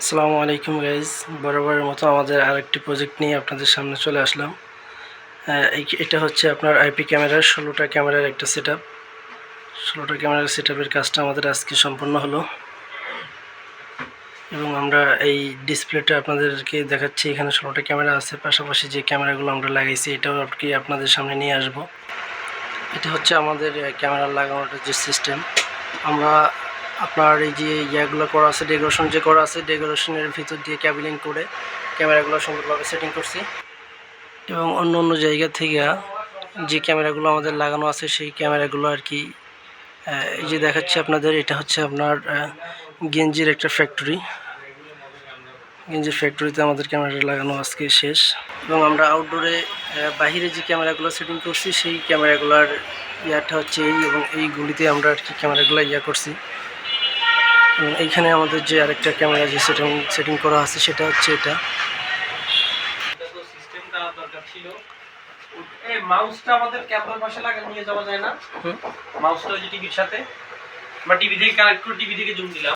আসসালামু আলাইকুম গাইজ বরাবরের মতো আমাদের আরেকটি প্রজেক্ট নিয়ে আপনাদের সামনে চলে আসলাম। এটা হচ্ছে আপনার আইপি ক্যামেরার ষোলোটা ক্যামেরার একটা সেট আপ ষোলোটা ক্যামেরার সেট আপের কাজটা আমাদের আজকে সম্পন্ন হলো। এবং আমরা এই ডিসপ্লেটা আপনাদেরকে দেখাচ্ছি, এখানে ষোলোটা ক্যামেরা আছে। পাশাপাশি যে ক্যামেরাগুলো আমরা লাগাইছি, এটাও কি আপনাদের সামনে নিয়ে আসব। এটা হচ্ছে আমাদের ক্যামেরা লাগানোর যে সিস্টেম আমরা আপনার এই যে ইয়াগুলো করা আছে ডেকোরেশন যে করা আছে ডেকোরেশনের ভিতর দিয়ে ক্যাবিলিং করে ক্যামেরাগুলো সুন্দরভাবে সেটিং করছি। এবং অন্য অন্য জায়গা থেকে যে ক্যামেরাগুলো আমাদের লাগানো আছে, সেই ক্যামেরাগুলো আর কি এই যে দেখাচ্ছি আপনাদের, এটা হচ্ছে আপনার গেঞ্জির একটা ফ্যাক্টরি গেঞ্জির ফ্যাক্টরিতে আমাদের ক্যামেরাটা লাগানো আজকে শেষ। এবং আমরা আউটডোরে বাইরে যে ক্যামেরাগুলো সেটিং করছি, সেই ক্যামেরাগুলোর ইয়াটা হচ্ছে এই এবং এই গুলিতে আমরা আর কি ক্যামেরাগুলো ইয়া করছি। এইখানে আমাদের যে আরেকটা ক্যামেরা যে সেটিং সেটিং করা আছে সেটা হচ্ছে এটা। সিস্টেমটা দরকার ছিল এই মাউসটা আমাদের ক্যামেরার পাশে লাগা নিয়ে যাওয়া যায় না। মাউসটা যে টিভির সাথে। বা টিভি থেকে কানেক্ট করে টিভি থেকে জুম দিলাম